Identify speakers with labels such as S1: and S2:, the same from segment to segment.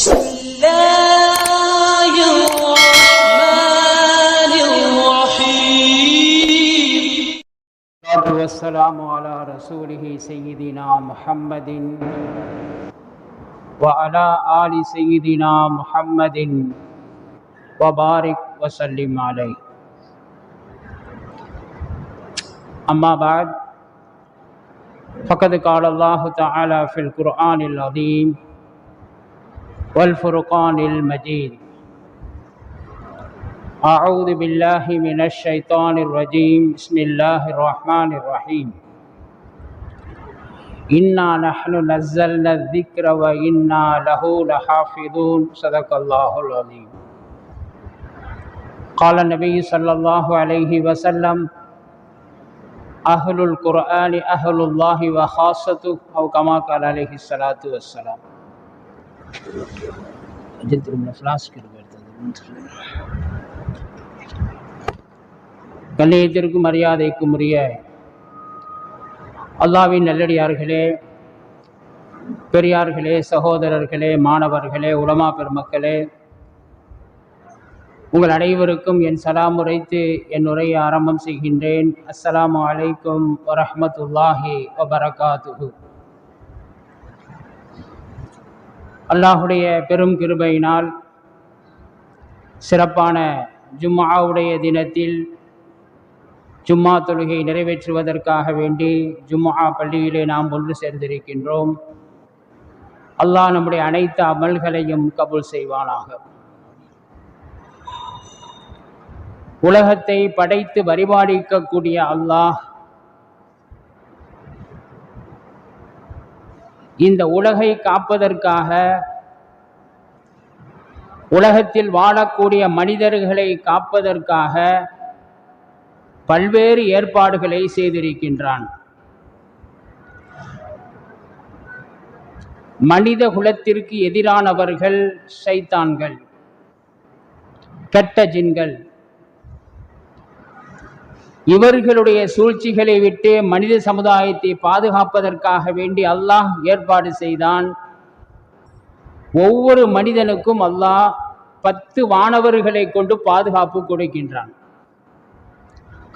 S1: بسم
S2: على رسوله سيدنا محمد وعلى آل سيدنا محمد وبارك وسلم عليه. أما بعد فقد قال الله تعالى في القرآن العظيم والفرقان المجید اعوذ باللہ من الشیطان الرجیم بسم اللہ الرحمن الرحیم اِنَّا نَحْنُ نَزَّلْنَا الذِّكْرَ وَإِنَّا لَهُ لَحَافِظُونَ. صدق اللہ العظیم قال النبی صلی اللہ علیہ وسلم اہل القرآن اہل اللہ و او کما قال علیہ السلام அஜித் ரூமில் ஃப்ளாஸ்க் இருக்கு கண்ணியத்திற்கும் மரியாதைக்கும் உரிய அல்லாவின் நல்லடியார்களே பெரியார்களே சகோதரர்களே மாணவர்களே உலமா பெருமக்களே உங்கள் அனைவருக்கும் என் சலாம் உரைத்து என் உரையை ஆரம்பம் செய்கின்றேன். அஸ்ஸலாமு அலைக்கும் வரஹமத்துல்லாஹி வபரகாத்துஹூ. அல்லாஹுடைய பெரும் கிருபையினால் சிறப்பான ஜும்மாவுடைய தினத்தில் ஜும்மா தொழுகை நிறைவேற்றுவதற்காக வேண்டி ஜும்மா பள்ளியிலே நாம் ஒன்று சேர்ந்திருக்கின்றோம். அல்லாஹ் நம்முடைய அனைத்து அமல்களையும் கபூல் செய்வானாக. உலகத்தை படைத்து வரிபாடிக்கக்கூடிய அல்லாஹ் இந்த உலகை காப்பதற்காக உலகத்தில் வாழக்கூடிய மனிதர்களை காப்பதற்காக பல்வேறு ஏற்பாடுகளை செய்திருக்கின்றான். மனித குலத்திற்கு எதிரானவர்கள் சைத்தான்கள் கெட்ட ஜின்கள். இவர்களுடைய சூழ்ச்சிகளை விட்டு மனித சமுதாயத்தை பாதுகாப்பதற்காக வேண்டி அல்லாஹ் ஏற்பாடு செய்தான். ஒவ்வொரு மனிதனுக்கும் அல்லாஹ் பத்து வானவர்களை கொண்டு பாதுகாப்பு கொடுக்கின்றான்.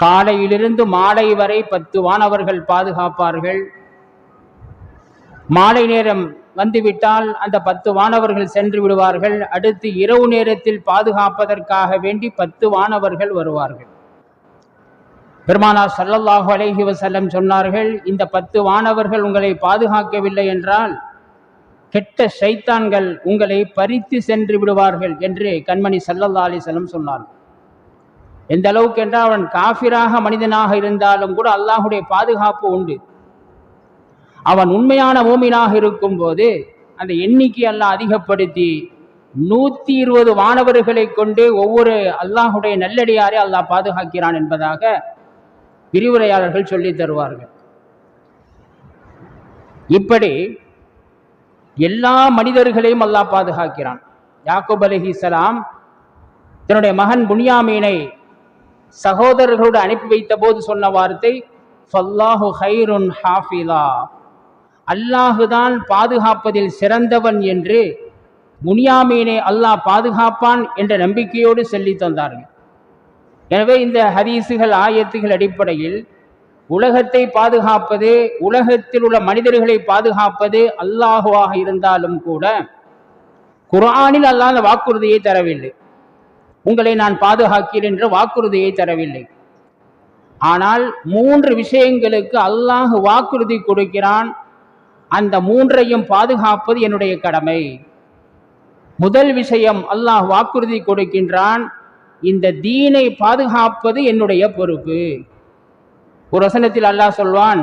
S2: காலையிலிருந்து மாலை வரை பத்து வானவர்கள் பாதுகாப்பார்கள். மாலை நேரம் வந்துவிட்டால் அந்த பத்து வானவர்கள் சென்று விடுவார்கள். அடுத்து இரவு நேரத்தில் பாதுகாப்பதற்காக வேண்டி பத்து வானவர்கள் வருவார்கள். பெருமானா சல்லல்லாஹு அலைஹி வசல்லம் சொன்னார்கள் இந்த பத்து வானவர்கள் உங்களை பாதுகாக்கவில்லை என்றால் கெட்ட சைத்தான்கள் உங்களை பறித்து சென்று விடுவார்கள் என்று கண்மணி சல்லல்லா அலிசல்லம் சொன்னார் எந்த அளவுக்கு என்றால் அவன் காஃபிராக மனிதனாக இருந்தாலும் கூட அல்லாஹுடைய பாதுகாப்பு உண்டு. அவன் உண்மையான மூமினாக இருக்கும்போது அந்த எண்ணிக்கை அல்லாஹ் அதிகப்படுத்தி நூற்றி இருபது மாணவர்களை கொண்டு ஒவ்வொரு அல்லாஹுடைய நல்லடியாரை அல்லாஹ் பாதுகாக்கிறான் என்பதாக விரிவுரையாளர்கள் சொல்லி தருவார்கள். இப்படி எல்லா மனிதர்களையும் அல்லாஹ் பாதுகாக்கிறான். யாக்கூப் அலிஹிசலாம் தன்னுடைய மகன் புனியாமீனை சகோதரர்களோடு அனுப்பி வைத்த போது சொன்ன வார்த்தை ஃபல்லாஹு ஹைருன் ஹாஃபிலா. அல்லாஹுதான் பாதுகாப்பதில் சிறந்தவன் என்று முனியாமீனை அல்லாஹ் பாதுகாப்பான் என்ற நம்பிக்கையோடு சொல்லி தந்தார்கள். எனவே இந்த ஹதீசுகள் ஆயத்துகள் அடிப்படையில் உலகத்தை பாதுகாப்பது உலகத்தில் உள்ள மனிதர்களை பாதுகாப்பது அல்லாஹுவாக இருந்தாலும் கூட குர்ஆனில் அல்லாஹ் அந்த வாக்குறுதியை தரவில்லை. உங்களை நான் பாதுகாக்கிறேன் என்ற வாக்குறுதியை தரவில்லை. ஆனால் மூன்று விஷயங்களுக்கு அல்லாஹ் வாக்குறுதி கொடுக்கிறான். அந்த மூன்றையும் பாதுகாப்பது என்னுடைய கடமை. முதல் விஷயம் அல்லாஹ் வாக்குறுதி கொடுக்கின்றான். இந்த தீனை பாதுகாப்பது என்னுடைய பொறுப்பு. ஒரு வசனத்தில் அல்லாஹ் சொல்வான்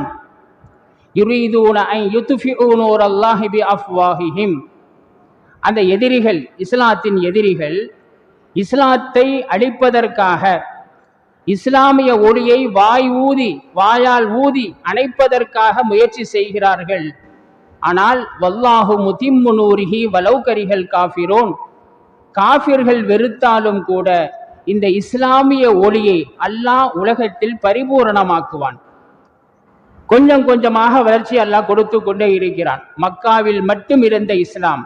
S2: யுரீதூன ஐ யுத்ஃபிஊ பி அஃப்வாஹிஹிம் அந்த எதிரிகள் இஸ்லாத்தின் எதிரிகள் இஸ்லாத்தை அழிப்பதற்காக இஸ்லாமிய ஒளியை வாய் ஊதி வாயால் ஊதி அணைப்பதற்காக முயற்சி செய்கிறார்கள். ஆனால் வல்லாஹு முதிம்மு நூரிஹி வலௌகரிகள் காஃபிரோன். காஃபிர்கள் வெறுத்தாலும் கூட இந்த இஸ்லாமிய ஒளியை அல்லாஹ் உலகத்தில் பரிபூரணமாக்குவான். கொஞ்சம் கொஞ்சமாக வளர்ச்சி அல்லாஹ் கொடுத்து கொண்டே இருக்கிறான். மக்காவில் மட்டும் இருந்த இஸ்லாம்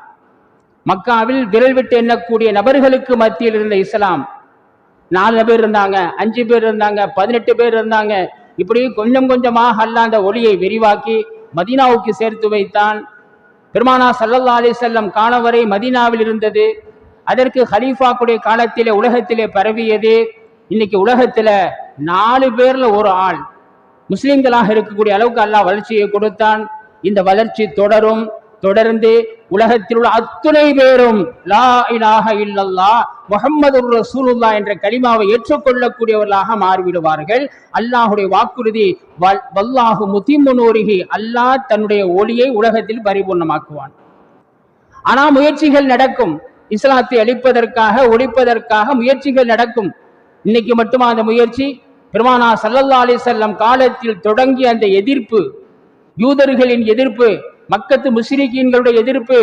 S2: மக்காவில் விரல் விட்டு எண்ணக்கூடிய நபர்களுக்கு மத்தியில் இருந்த இஸ்லாம் நாலு பேர் இருந்தாங்க அஞ்சு பேர் இருந்தாங்க பதினெட்டு பேர் இருந்தாங்க. இப்படி கொஞ்சம் கொஞ்சமாக அல்லாஹ் அந்த ஒளியை விரிவாக்கி மதீனாவுக்கு சேர்த்து வைத்தான். பெருமானா சல்லல்லா அலி செல்லம் காலம் வரை மதீனாவில் இருந்தது. அதற்கு ஹலீஃபாக்குடைய காலத்திலே உலகத்திலே பரவியது. இன்னைக்கு உலகத்துல நாலு பேர்ல ஒரு ஆள். முஸ்லிம்களாக இருக்கக்கூடிய அளவுக்கு அல்லாஹ் வளர்ச்சியை கொடுத்தான். இந்த வளர்ச்சி தொடரும். தொடர்ந்து உலகத்தில் உள்ள அத்துணை பேரும் லா இலாஹ இல்லல்லாஹ் முஹம்மது ரசூலுல்லா என்ற கலிமாவை ஏற்றுக்கொள்ளக்கூடியவர்களாக மாறிவிடுவார்கள். அல்லாஹுடைய வாக்குறுதி வல்- வல்லாஹு முதிமுனூரிகி அல்லாஹ் தன்னுடைய ஒளியை உலகத்தில் பரிபூர்ணமாக்குவான். ஆனா முயற்சிகள் நடக்கும். இஸ்லாத்தை அழிப்பதற்காக ஒழிப்பதற்காக முயற்சிகள் நடக்கும். இன்னைக்கு மட்டுமா அந்த முயற்சி? பெருமானா சல்லல்லா அலிசல்லம் காலத்தில் தொடங்கிய அந்த எதிர்ப்பு யூதர்களின் எதிர்ப்பு மக்கத்து முஸ்லிக்கீன்களுடைய எதிர்ப்பு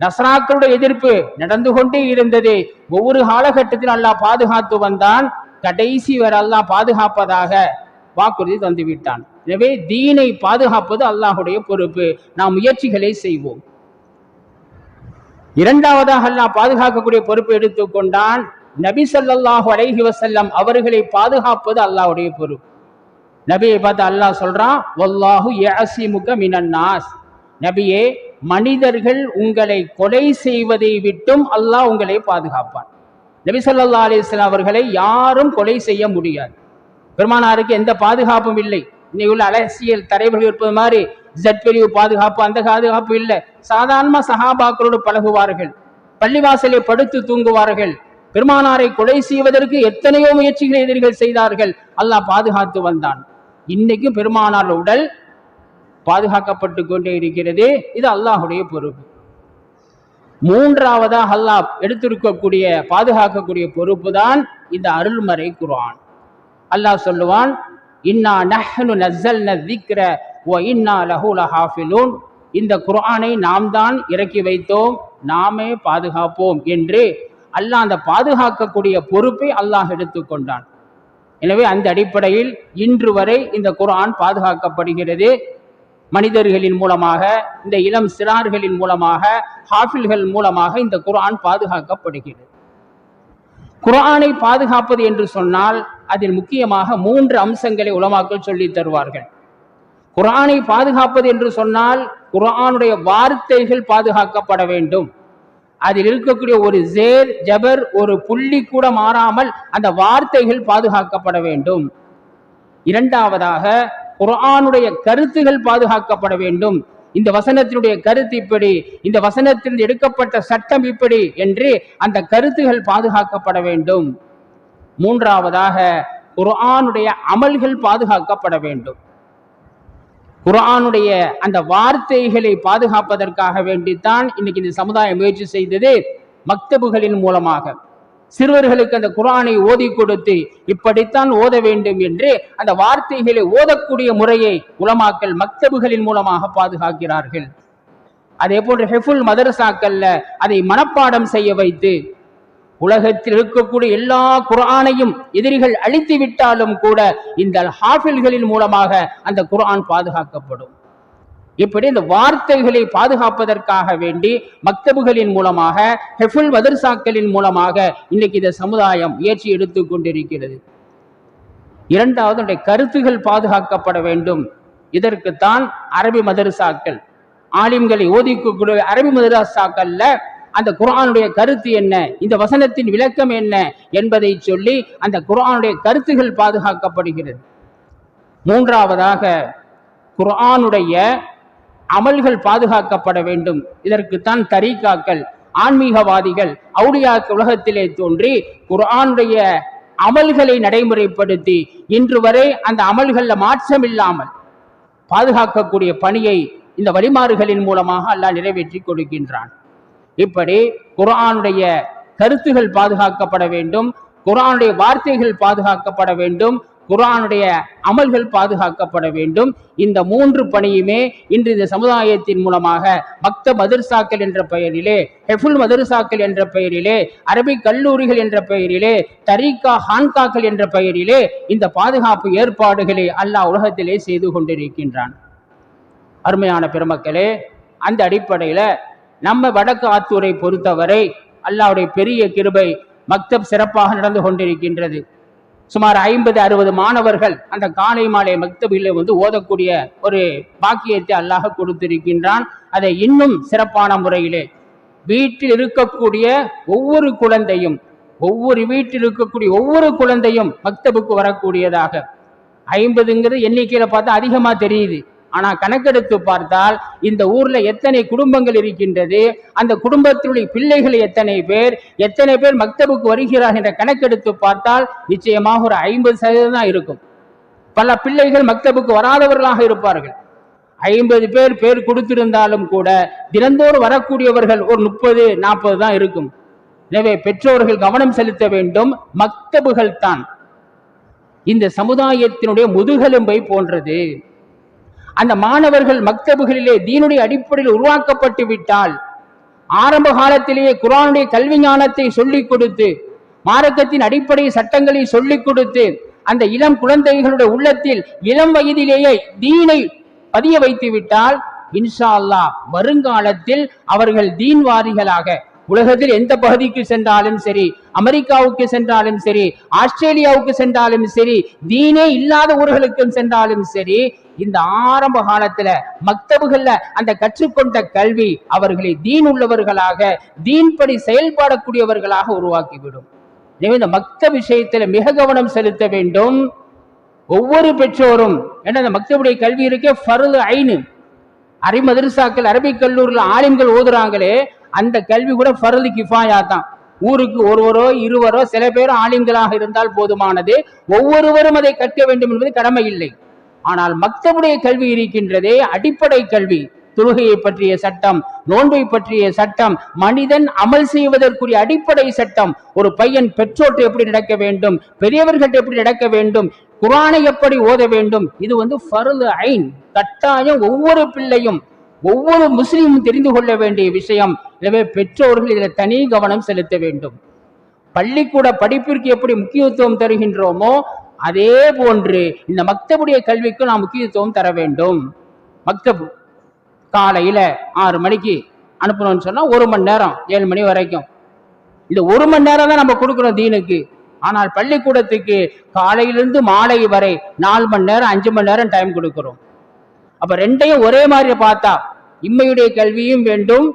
S2: நஸ்ராக்களுடைய எதிர்ப்பு நடந்து கொண்டே இருந்தது. ஒவ்வொரு காலகட்டத்திலும் அல்லாஹ் பாதுகாத்து வந்தான். கடைசி வரை அல்லாஹ் பாதுகாப்பதாக வாக்குறுதி தந்துவிட்டான். எனவே தீனை பாதுகாப்பது அல்லாஹுடைய பொறுப்பு. நாம் முயற்சிகளை செய்வோம். இரண்டாவதாக அல்லாஹ் பாதுகாக்கக்கூடிய பொறுப்பு எடுத்துக்கொண்டான் நபி ஸல்லல்லாஹு அலைஹி வசல்லம் அவர்களை பாதுகாப்பது அல்லாஹ்வுடைய பொறுப்பு. நபியை பார்த்து அல்லாஹ் சொல்றான் வல்லாஹு யசிமுக மினன்னாஸ் நபியே மனிதர்கள் உங்களை கொலை செய்வதை விட்டும் அல்லாஹ் உங்களை பாதுகாப்பான். நபி சொல்லா அலிஸ்லாம் அவர்களை யாரும் கொலை செய்ய முடியாது. பெருமானாருக்கு எந்த பாதுகாப்பும் இல்லை. இன்னைக்கு உள்ள அரசியல் தலைவர்கள் இருப்பது மாதிரி ஜட் பிரிவு பாதுகாப்பு அந்த பாதுகாப்பு இல்லை. சாதாரண சஹாபாக்களோடு பழகுவார்கள். பள்ளிவாசலை படுத்து தூங்குவார்கள். பெருமானாரை கொலை செய்வதற்கு எத்தனையோ முயற்சிகளை எதிரிகள் செய்தார்கள். அல்லாஹ் பாதுகாத்து வந்தான். இன்னைக்கும் பெருமானார் உடல் பாதுகாக்கப்பட்டு கொண்டே இருக்கிறது. இது அல்லாஹுடைய பொறுப்பு. மூன்றாவதாக அல்லாஹ் எடுத்திருக்கக்கூடிய பாதுகாக்கக்கூடிய பொறுப்பு தான் இந்த அருள்மறை குரான் அல்லாஹ் சொல்லுவான் இன்னா நஹ்னு நஸ்ஸல்ன திக்ர வ இன்னா லஹு லஹாஃபிலூன். இந்த குர்ஆனை நாம் தான் இறக்கி வைத்தோம் நாமே பாதுகாப்போம் என்று அல்லாஹ் அந்த பாதுகாக்கக்கூடிய பொறுப்பை அல்லாஹ் எடுத்துக்கொண்டான் எனவே அந்த அடிப்படையில் இன்று வரை இந்த குர்ஆன் பாதுகாக்கப்படுகிறது. மனிதர்களின் மூலமாக இந்த இளம் சிறார்களின் மூலமாக ஹாஃபில்கள் மூலமாக இந்த குர்ஆன் பாதுகாக்கப்படுகிறது. குர்ஆனை பாதுகாப்பது என்று சொன்னால் அதில் முக்கியமாக மூன்று அம்சங்களை உலமாக்கள் சொல்லித் தருவார்கள். குர்ஆனை பாதுகாப்பது என்று சொன்னால் குர்ஆனுடைய வார்த்தைகள் பாதுகாக்கப்பட வேண்டும். அதில் இருக்கக்கூடிய ஒரு ஜேர் ஜபர் ஒரு புள்ளி கூட மாறாமல் அந்த வார்த்தைகள் பாதுகாக்கப்பட வேண்டும். இரண்டாவதாக குர்ஆனுடைய கருத்துகள் பாதுகாக்கப்பட வேண்டும். இந்த வசனத்தினுடைய கருத்து இப்படி இந்த வசனத்தில் எடுக்கப்பட்ட சட்டம் இப்படி என்று அந்த கருத்துகள் பாதுகாக்கப்பட வேண்டும். மூன்றாவதாக குர்ஆனுடைய அமல்கள் பாதுகாக்கப்பட வேண்டும். குர்ஆனுடைய அந்த வார்த்தைகளை பாதுகாப்பதற்காக வேண்டித்தான் இன்னைக்கு இந்த சமுதாயம் முயற்சி செய்தது மக்தபுகளின் மூலமாக. சிறுவர்களுக்கு அந்த குரானை ஓதி கொடுத்து இப்படித்தான் ஓத வேண்டும் என்று அந்த வார்த்தைகளை ஓதக்கூடிய முறையை உலமாக்கல் மக்தபுகளின் மூலமாக பாதுகாக்கிறார்கள். அதே போன்று ஹெஃபுல் மதரசாக்கல்ல அதை மனப்பாடம் செய்ய வைத்து உலகத்தில் இருக்கக்கூடிய எல்லா குரானையும் எதிரிகள் அழித்து விட்டாலும் கூட இந்த ஹாஃபில்களின் மூலமாக அந்த குரான் பாதுகாக்கப்படும். இப்படி இந்த வார்த்தைகளை பாதுகாப்பதற்காக வேண்டி மக்தபுகளின் மூலமாக ஹெஃபுல் மதர்சாக்களின் மூலமாக இன்னைக்கு இந்த சமுதாயம் முயற்சி எடுத்து கொண்டிருக்கிறது. இரண்டாவது கருத்துகள் பாதுகாக்கப்பட வேண்டும். இதற்குத்தான் அரபி மதரசாக்கள் ஆலிம்களை ஓதிக்கக்கூடிய அரபி மதரசாக்கள்ல அந்த குர்ஆனுடைய கருத்து என்ன? இந்த வசனத்தின் விளக்கம் என்ன? என்பதை சொல்லி அந்த குர்ஆனுடைய கருத்துகள் பாதுகாக்கப்படுகிறது. மூன்றாவதாக குர்ஆனுடைய அமல்கள் பாதுகாக்கப்பட வேண்டும். இதற்குத்தான் தரீகாக்கள் ஆன்மீகவாதிகள் அவுளியாக்க உலகத்திலே தோன்றி குர்ஆனுடைய அமல்களை நடைமுறைப்படுத்தி இன்று வரை அந்த அமல்களில் மாற்றம் இல்லாமல் பாதுகாக்கக்கூடிய பணியை இந்த வழிமாறுகளின் மூலமாக அல்லாஹ் நிறைவேற்றி கொடுக்கின்றான். இப்படி குர்ஆனுடைய கருத்துகள் பாதுகாக்கப்பட வேண்டும் குரானுடைய வார்த்தைகள் பாதுகாக்கப்பட வேண்டும் குரானுடைய அமல்கள் பாதுகாக்கப்பட வேண்டும். இந்த மூன்று பணியுமே இன்று இந்த சமுதாயத்தின் மூலமாக பக்த மதர்சாக்கள் என்ற பெயரிலே ஹெஃபுல் மதர்சாக்கள் என்ற பெயரிலே அரபிக் கல்லூரிகள் என்ற பெயரிலே தரீகா ஹான்காக்கள் என்ற பெயரிலே இந்த பாதுகாப்பு ஏற்பாடுகளை அல்லாஹ் உலகத்திலே செய்து கொண்டிருக்கின்றான். அருமையான பெருமக்களே அந்த அடிப்படையில் நம்ம வடக்கு ஆத்தூரை பொறுத்தவரை அல்லாவுடைய பெரிய கிருபை மக்தப் சிறப்பாக நடந்து கொண்டிருக்கின்றது. சுமார் ஐம்பது அறுபது மாணவர்கள் அந்த காலை மாலை மக்தபிலே வந்து ஓதக்கூடிய ஒரு பாக்கியத்தை அல்லாஹ் கொடுத்திருக்கின்றான். அதை இன்னும் சிறப்பான முறையிலே வீட்டில் இருக்கக்கூடிய ஒவ்வொரு குழந்தையும் ஒவ்வொரு வீட்டில் இருக்கக்கூடிய ஒவ்வொரு குழந்தையும் மக்தபுக்கு வரக்கூடியதாக. ஐம்பதுங்கிறது எண்ணிக்கையில் பார்த்தா அதிகமாக தெரியுது. ஆனா கணக்கெடுத்து பார்த்தால் இந்த ஊர்ல எத்தனை குடும்பங்கள் இருக்கின்றது? அந்த குடும்பத்தினுடைய பிள்ளைகள் எத்தனை பேர்? எத்தனை பேர் மக்தபுக்கு வருகிறார்கள் என்ற கணக்கெடுத்து பார்த்தால் நிச்சயமாக ஒரு ஐம்பது சதவீதம் தான் இருக்கும். பல பிள்ளைகள் மக்தபுக்கு வராதவர்களாக இருப்பார்கள். ஐம்பது பேர் பேர் கொடுத்திருந்தாலும் கூட தினந்தோறும் வரக்கூடியவர்கள் ஒரு முப்பது நாற்பது தான் இருக்கும். எனவே பெற்றோர்கள் கவனம் செலுத்த வேண்டும். மக்தபுகள் தான் இந்த சமுதாயத்தினுடைய முதுகெலும்பை போன்றது. அந்த மாணவர்கள் மக்தபுகளிலே தீனுடைய அடிப்படையில் உருவாக்கப்பட்டு விட்டால் ஆரம்ப காலத்திலேயே குரானுடைய கல்வி ஞானத்தை சொல்லிக் கொடுத்து மார்க்கத்தின் அடிப்படை சட்டங்களை சொல்லிக் கொடுத்து அந்த இளம் குழந்தைகளுடைய உள்ளத்தில் இளம் வயதிலேயே தீனை பதிய வைத்து விட்டால் இன்ஷா அல்லாஹ் வருங்காலத்தில் அவர்கள் தீன்வாதிகளாக உலகத்தில் எந்த பகுதிக்கு சென்றாலும் சரி அமெரிக்காவுக்கு சென்றாலும் சரி ஆஸ்திரேலியாவுக்கு சென்றாலும் சரி தீனே இல்லாத ஊர்களுக்கும் சென்றாலும் சரி இந்த ஆரம்ப காலத்துல மக்தபுகள்ல அந்த கற்றுக்கொண்ட கல்வி அவர்களை தீன் உள்ளவர்களாக தீன்படி செயல்படக்கூடியவர்களாக உருவாக்கிவிடும். எனவே இந்த மக்த விஷயத்துல மிக கவனம் செலுத்த வேண்டும். ஒவ்வொரு பெற்றோரும் ஏன்னா இந்த மக்தபுடைய கல்வி இருக்கே ஃபருது ஐனு. அரை மதரசாக்கள் அரபிக் கல்லூரியில் ஆலிம்கள் ஓதுறாங்களே அந்த கல்வி கூட ஃபர்து கிஃபாயா தான். ஊருக்கு ஒருவரோ இருவரோ சில பேர் ஆலிம்களாக இருந்தால் போதுமானது. ஒவ்வொருவரும் அதை கற்க வேண்டும் என்பது கடமை இல்லை. ஆனால் மக்தபுடைய கல்வி இருக்கின்றதே அடிப்படை கல்வி. தொழுகையை பற்றிய சட்டம் நோன்பை பற்றிய சட்டம் மனிதன் அமல் செய்வதற்குரிய அடிப்படை சட்டம். ஒரு பையன் பெற்றோர்கிட்ட எப்படி நடக்க வேண்டும் பெரியவர்கள்ட்ட எப்படி நடக்க வேண்டும் குரானை எப்படி ஓத வேண்டும் இது வந்து ஃபர்து ஐன். கட்டாயம் ஒவ்வொரு பிள்ளையும் ஒவ்வொரு முஸ்லீமும் தெரிந்து கொள்ள வேண்டிய விஷயம். எனவே பெற்றோர்கள் இதில் தனி கவனம் செலுத்த வேண்டும். பள்ளிக்கூட படிப்பிற்கு எப்படி முக்கியத்துவம் தருகின்றோமோ அதே போன்று இந்த மக்தபுடைய கல்விக்கு நாம் முக்கியத்துவம் தர வேண்டும். மக்தபு காலையில் ஆறு மணிக்கு அனுப்பணும்னு சொன்னால் ஒரு மணி நேரம் ஏழு மணி வரைக்கும். இந்த ஒரு மணி நேரம் தான் நம்ம கொடுக்குறோம் தீனுக்கு. ஆனால் பள்ளிக்கூடத்துக்கு காலையிலிருந்து மாலை வரை நாலு மணி நேரம் அஞ்சு மணி நேரம் டைம் கொடுக்குறோம். அப்போ ரெண்டையும் ஒரே மாதிரி பார்த்தா இம்மையுடைய கல்வியும் வேண்டும்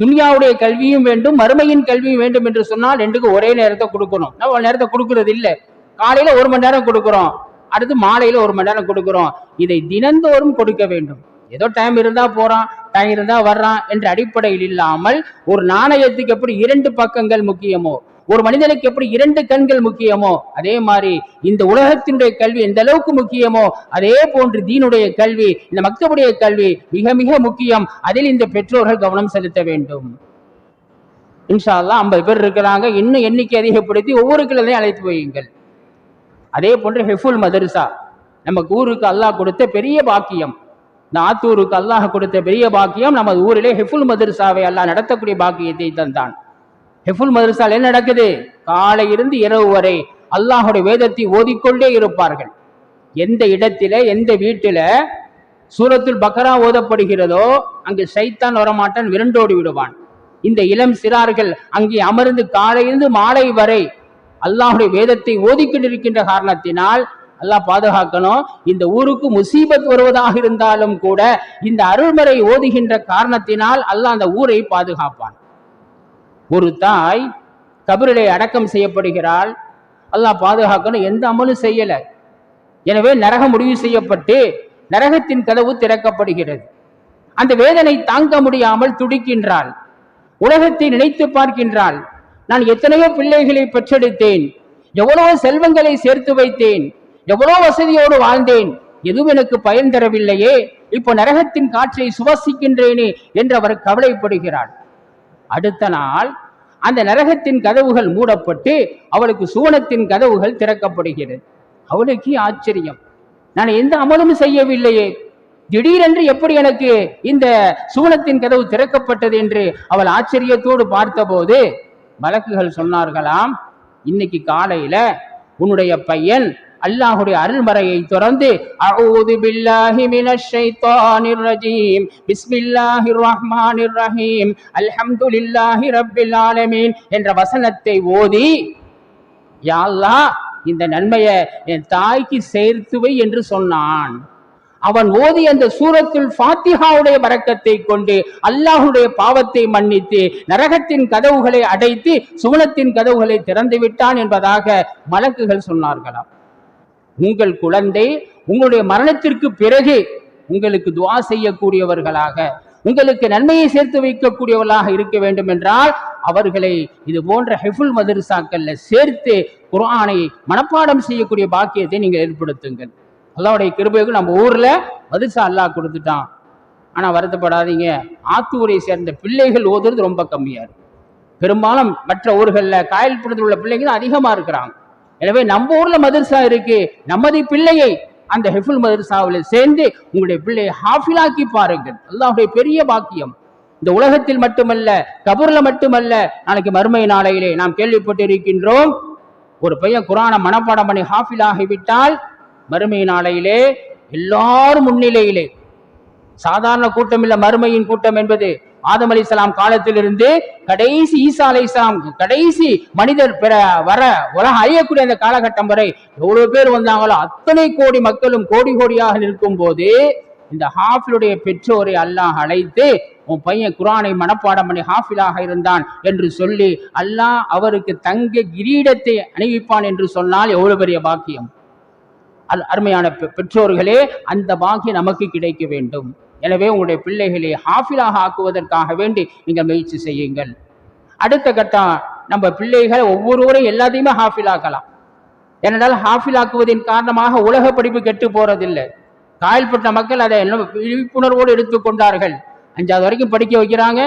S2: துனியாவுடைய கல்வியும் வேண்டும் மறுமையின் கல்வியும் வேண்டும் என்று சொன்னால் ரெண்டுக்கும் ஒரே நேரத்தை கொடுக்கணும். நம்ம ஒரு நேரத்தை கொடுக்கறது இல்லை. காலையில ஒரு மணி நேரம் கொடுக்குறோம். அடுத்து மாலையில ஒரு மணி நேரம் கொடுக்குறோம். இதை தினந்தோறும் கொடுக்க வேண்டும். ஏதோ டைம் இருந்தா போறான் டைம் இருந்தா வர்றான் என்ற அடிப்படையில் இல்லாமல் ஒரு நாணயத்துக்கு எப்படி இரண்டு பக்கங்கள் முக்கியமோ ஒரு மனிதனுக்கு எப்படி இரண்டு கண்கள் முக்கியமோ அதே மாதிரி இந்த உலகத்தினுடைய கல்வி எந்த அளவுக்கு முக்கியமோ அதே போன்று தீனுடைய கல்வி இந்த மக்களுடைய கல்வி மிக மிக முக்கியம். அதில் இந்த பெற்றோர்கள் கவனம் செலுத்த வேண்டும். இன்ஷா அல்லாஹ் ஐம்பது பேர் இருக்கிறாங்க. இன்னும் எண்ணிக்கை அதிகப்படுத்தி ஒவ்வொரு கிழமையும் அழைத்து போயுங்கள். அதே போன்று ஹெஃபுல் மதர்சா நமக்கு ஊருக்கு அல்லாஹ் கொடுத்த பெரிய பாக்கியம். இந்த ஆத்தூருக்கு அல்லாஹ் கொடுத்த பெரிய பாக்கியம் நமது ஊரிலே ஹெஃபுல் மதர்சாவை அல்லாஹ் நடத்தக்கூடிய பாக்கியத்தை தந்தான். ஹெஃபுல் மதரசால் என்ன நடக்குது? காலையிலிருந்து இரவு வரை அல்லாஹுடைய வேதத்தை ஓதிக்கொண்டே இருப்பார்கள். எந்த இடத்தில எந்த வீட்டில சூரத்தில் பக்கரா ஓதப்படுகிறதோ அங்கு சைத்தான் வரமாட்டான் விரண்டோடி விடுவான். இந்த இளம் சிறார்கள் அங்கே அமர்ந்து காலையிலிருந்து மாலை வரை அல்லாஹுடைய வேதத்தை ஓதிக்கொண்டிருக்கின்ற காரணத்தினால் அல்லாஹ் பாதுகாக்கணும். இந்த ஊருக்கு முசீபத் வருவதாக இருந்தாலும் கூட இந்த அருள்மறை ஓதுகின்ற காரணத்தினால் அல்லாஹ் அந்த ஊரை பாதுகாப்பான். ஒரு தாய் கபரிலே அடக்கம் செய்யப்படுகிறாள். அல்லாஹ் பாதுகாக்கணும். எந்த அமலும் செய்யலை. எனவே நரகம் முடிவு செய்யப்பட்டு நரகத்தின் கதவு திறக்கப்படுகிறது. அந்த வேதனை தாங்க முடியாமல் துடிக்கின்றாள். உலகத்தை நினைத்து பார்க்கின்றாள். நான் எத்தனையோ பிள்ளைகளை பெற்றெடுத்தேன். எவ்வளவோ செல்வங்களை சேர்த்து வைத்தேன். எவ்வளோ வசதியோடு வாழ்ந்தேன். எதுவும் எனக்கு பயன் தரவில்லையே. இப்போ நரகத்தின் காற்றை சுவாசிக்கின்றேனே என்று அவர் கவலைப்படுகிறாள் அடுத்த நாள் அந்த நரகத்தின் கதவுகள் மூடப்பட்டு அவளுக்கு சுவனத்தின் கதவுகள் திறக்கப்படுகிறது. அவளுக்கு ஆச்சரியம். நான் எந்த அமலும் செய்யவில்லையே. திடீரென்று எப்படி எனக்கு இந்த சுவனத்தின் கதவு திறக்கப்பட்டது என்று அவள் ஆச்சரியத்தோடு பார்த்தபோது மலக்குகள் சொன்னார்களாம் இன்னைக்கு காலையில உன்னுடைய பையன் அல்லாஹுடைய அருள்மறையை தொடர்ந்து அவுது பில்லாஹி மினஷ் ஷைத்தானிர் ரஜீம் பிஸ்மில்லாஹிர் ரஹ்மானிர் ரஹீம் அல்ஹம்துலில்லாஹி ரப்பில் ஆலமீன் என்ற வசனத்தை ஓதி யா அல்லாஹ் இந்த நன்மையை என் தாய்க்கு சேர்த்துவை என்று சொன்னான். அவன் ஓதி அந்த சூரத்தில் ஃபாத்திஹாவுடைய வரக்கத்தை கொண்டு அல்லாஹுடைய பாவத்தை மன்னித்து நரகத்தின் கதவுகளை அடைத்து சுவனத்தின் கதவுகளை திறந்து விட்டான் என்பதாக மலக்குகள் சொன்னார்களாம். உங்கள் குழந்தை உங்களுடைய மரணத்திற்கு பிறகு உங்களுக்கு துவா செய்யக்கூடியவர்களாக உங்களுக்கு நன்மையை சேர்த்து வைக்கக்கூடியவர்களாக இருக்க வேண்டும் என்றால் அவர்களை இது போன்ற ஹெஃபுல் மதர்சாக்கள்ல சேர்த்து குர்ஆனை மனப்பாடம் செய்யக்கூடிய பாக்கியத்தை நீங்கள் ஏற்படுத்துங்கள். அல்லாவுடைய கிருபைக்கு நம்ம ஊர்ல மதுசா அல்லாஹ் கொடுத்துட்டான். ஆனா வருத்தப்படாதீங்க. ஆத்தூரை சேர்ந்த பிள்ளைகள் ஓதுறது ரொம்ப கம்மியா இருக்கு. பெரும்பாலும் மற்ற ஊர்களில் காயல்புரத்தில் உள்ள பிள்ளைங்க அதிகமா இருக்கிறாங்க. எனவே நம்ம ஊர்ல மதர்சா இருக்கு. நமது பிள்ளையை அந்த ஹெஃபுல் மதர்சாவில் சேர்ந்து உங்களுடைய பிள்ளையை ஹாஃபிலாக்கி பாருங்கள். அல்லாஹ்வுடைய பெரிய பாக்கியம். இந்த உலகத்தில் மட்டுமல்ல கபூர்ல மட்டுமல்ல நாளைக்கு மறுமை நாளையிலே நாம் கேள்விப்பட்டு இருக்கின்றோம் ஒரு பையன் குரானை மனப்பாடம் பண்ணி ஹாஃபிலாகிவிட்டால் மறுமை நாளையிலே எல்லாரும் முன்னிலையிலே சாதாரண கூட்டம் இல்ல மறுமையின் கூட்டம் என்பது ஆதம் அலிஸ்லாம் காலத்திலிருந்து கடைசி ஈசா அலிஸ்லாம் கடைசி மனிதர் பெற வர உலகம் அழியக்கூடிய அந்த காலகட்டம் வரை எவ்வளவு பேர் வந்தாங்களோ அத்தனை கோடி மக்களும் கோடி கோடியாக நிற்கும் போது இந்த ஹாஃபிலுடைய பெற்றோரை அல்லாஹ் அழைத்து உன் பையன் குரானை மனப்பாடம் பண்ணி ஹாஃபிலாக இருந்தான் என்று சொல்லி அல்லாஹ் அவருக்கு தங்க கிரீடத்தை அணிவிப்பான் என்று சொன்னால் எவ்வளவு பெரிய பாக்கியம்? அல் அருமையான பெ- பெற்றோர்களே அந்த பாக்கியம் நமக்கு கிடைக்க வேண்டும். எனவே உங்களுடைய பிள்ளைகளை ஹாஃபிலாக ஆக்குவதற்காக வேண்டி நீங்கள் முயற்சி செய்யுங்கள். அடுத்த கட்டம் நம்ம பிள்ளைகளை ஒவ்வொருவரும் எல்லாத்தையுமே ஹாஃபிலாக்கலாம். ஏனென்றால் ஹாஃபிலாக்குவதின் காரணமாக உலக படிப்பு கெட்டு போறதில்லை. காயல்பட்ட மக்கள் அதை எல்லாம் விழிப்புணர்வோடு எடுத்துக்கொண்டார்கள் அஞ்சாவது வரைக்கும் படிக்க வைக்கிறாங்க.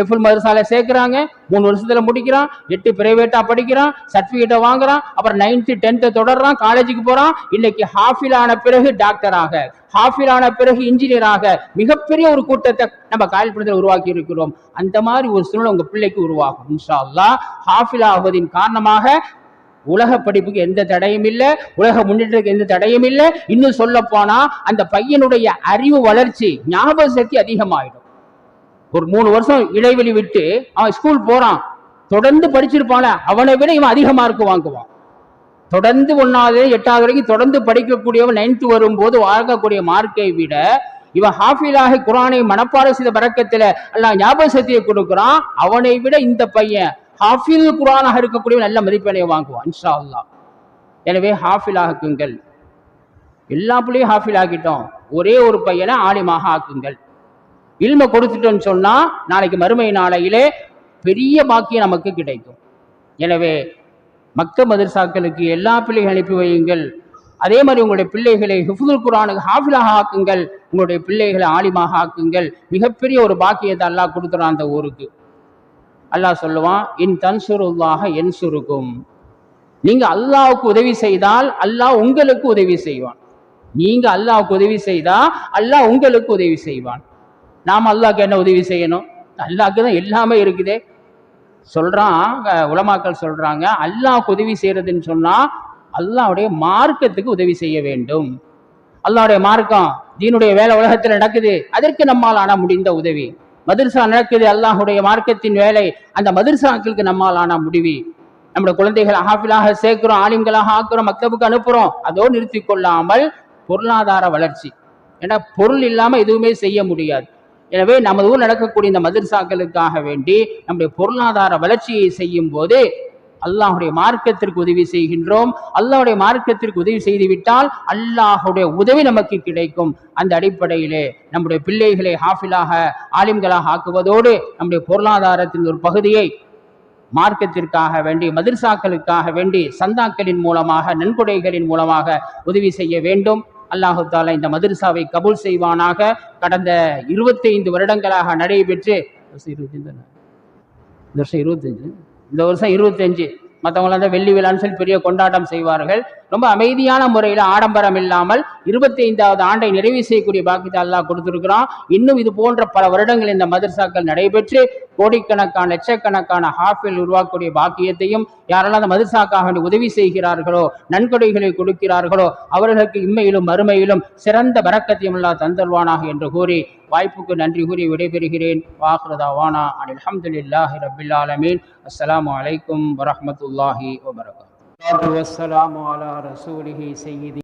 S2: ஹெஃபுல் மதரசால சேர்க்குறாங்க. மூணு வருஷத்தில் முடிக்கிறான். எட்டு பிரைவேட்டாக படிக்கிறான். சர்டிஃபிகேட்டை வாங்குறான். அப்புறம் நைன்த்து டென்த்தை தொடர்றான். காலேஜுக்கு போகிறான் இன்னைக்கு ஹாஃபில் ஆன பிறகு டாக்டராக ஹாஃபில் ஆன பிறகு இன்ஜினியராக மிகப்பெரிய ஒரு கூட்டத்தை நம்ம காயல்படுத்தல் உருவாக்கி இருக்கிறோம். அந்த மாதிரி ஒரு சூழ்நிலை உங்கள் பிள்ளைக்கு உருவாகும். இன்ஷா அல்லா ஹாஃபில் ஆகுவதின் காரணமாக உலக படிப்புக்கு எந்த தடையும் இல்லை. உலக முன்னேற்றத்துக்கு எந்த தடையும் இல்லை. இன்னும் சொல்ல போனா அந்த பையனுடைய அறிவு வளர்ச்சி ஞாபக சக்தி அதிகமாயிடும். ஒரு மூணு வருஷம் இடைவெளி விட்டு அவன் ஸ்கூல் போறான். தொடர்ந்து படிச்சிருப்பான அவனை விட இவன் அதிக மார்க் வாங்குவான். தொடர்ந்து ஒன்னாவது எட்டாவது வரைக்கும் தொடர்ந்து படிக்கக்கூடியவன் நைன்த் வரும்போது வாங்கக்கூடிய மார்க்கை விட இவன் ஹாஃபிலாக குரானை மனப்பாரசித செய்த பறக்கத்துல எல்லாம் ஞாபக சக்தியை கொடுக்குறான். அவனை விட இந்த பையன் ஹாஃபில் குரானாக இருக்கக்கூடியவன் நல்ல மதிப்பெண்ணை வாங்குவான் இன்ஷா அல்லா எனவே ஹாஃபில் ஆக்குங்கள் எல்லா பிள்ளையும் ஹாஃபில் ஆக்கிட்டோம். ஒரே ஒரு பையனை ஆலிமாக ஆக்குங்கள். இல்மை கொடுத்துட்டோன்னு சொன்னால் நாளைக்கு மறுமை நாளையிலே பெரிய பாக்கியம் நமக்கு கிடைக்கும். எனவே மக்க மதர்சாக்களுக்கு எல்லா பிள்ளைகள் அனுப்பி வையுங்கள். அதே மாதிரி உங்களுடைய பிள்ளைகளை ஹிஃபுல் குரானுக்கு ஹாஃபிலாக ஆக்குங்கள். உங்களுடைய பிள்ளைகளை ஆலிமாக ஆக்குங்கள். மிகப்பெரிய ஒரு பாக்கியத்தை அல்லாஹ் கொடுத்துறான் அந்த ஊருக்கு. அல்லாஹ் சொல்லுவான் இன் தன்சுருல்லாக என் சுருக்கும் நீங்கள் அல்லாவுக்கு உதவி செய்தால் அல்லாஹ் உங்களுக்கு உதவி செய்வான். நீங்கள் அல்லாவுக்கு உதவி செய்தால் அல்லாஹ் உங்களுக்கு உதவி செய்வான். நாம் அல்லாக்கு என்ன உதவி செய்யணும்? அல்லாக்கு தான் எல்லாமே இருக்குதே. சொல்கிறான் உலமாக்கள் சொல்கிறாங்க அல்லாஹ் உதவி செய்கிறதுன்னு சொன்னால் அல்லாவுடைய மார்க்கத்துக்கு உதவி செய்ய வேண்டும். அல்லாவுடைய மார்க்கம் தீனுடைய வேலை உலகத்தில் நடக்குது. அதற்கு நம்மால் ஆனால் முடிந்த உதவி. மதுர்சா நடக்குது அல்லாஹுடைய மார்க்கத்தின் வேலை. அந்த மதுர்சாக்களுக்கு நம்மால் ஆனால் முடிவு. நம்முடைய குழந்தைகளை ஆஃபிலாக சேர்க்கிறோம் ஆலிம்களாக ஆக்குறோம் மக்தபுக்கு அனுப்புகிறோம் அதோ நிறுத்தி கொள்ளாமல் பொருளாதார வளர்ச்சி. ஏன்னா பொருள் இல்லாமல் எதுவுமே செய்ய முடியாது. எனவே நமது ஊர் நடக்கக்கூடிய இந்த மதர்சாக்களுக்காக வேண்டி நம்முடைய பொருளாதார வளர்ச்சியை செய்யும் போது அல்லாஹுடைய மார்க்கத்திற்கு உதவி செய்கின்றோம். அல்லாஹுடைய மார்க்கத்திற்கு உதவி செய்துவிட்டால் அல்லாஹுடைய உதவி நமக்கு கிடைக்கும். அந்த அடிப்படையிலே நம்முடைய பிள்ளைகளை ஹாஃபிலாக ஆலிம்களாக ஆக்குவதோடு நம்முடைய பொருளாதாரத்தின் ஒரு பகுதியை மார்க்கத்திற்காக வேண்டி மதிர்சாக்களுக்காக வேண்டி சந்தாக்களின் மூலமாக நன்கொடைகளின் மூலமாக உதவி செய்ய வேண்டும். அல்லாஹு தாலா இந்த மதுரசாவை கபூல் செய்வானாக. கடந்த இருபத்தைந்து வருடங்களாக நடைபெற்று வருஷம் இருபத்தஞ்சு இந்த வருஷம் இருபத்தஞ்சு. இந்த வருஷம் இருபத்தஞ்சு. மற்றவங்க அந்த வெள்ளி விழான்னு சொல்லி பெரிய கொண்டாட்டம் செய்வார்கள். ரொம்ப அமைதியான முறையில் ஆடம்பரம் இல்லாமல் இருபத்தி ஐந்தாவது ஆண்டை நிறைவு செய்யக்கூடிய பாக்கியத்தை அல்லாஹ் கொடுத்திருக்கிறான். இன்னும் இது போன்ற பல வருடங்கள் இந்த மதரசாக்கள் நடைபெற்று கோடிக்கணக்கான லட்சக்கணக்கான ஹாஃபில் உருவாக்கக்கூடிய பாக்கியத்தையும் யாரெல்லாம் அந்த மதுசாக்காக உதவி செய்கிறார்களோ நன்கொடைகளை கொடுக்கிறார்களோ அவர்களுக்கு இம்மையிலும் மறுமையிலும் சிறந்த பறக்கத்தையும் அல்லா தந்தல்வானாக என்று கூறி வாய்ப்புக்கு நன்றி கூறி விடைபெறுகிறேன் வாஹ்ரதா வானா அனில் அல்ஹம்துலில்லாஹி ரபில் ஆலமீன் அஸ்ஸலாமு அலைக்கும் வரஹ்மத்துல்லாஹி வபரகாத்துஹு والصلاة والسلام على رسوله سيدي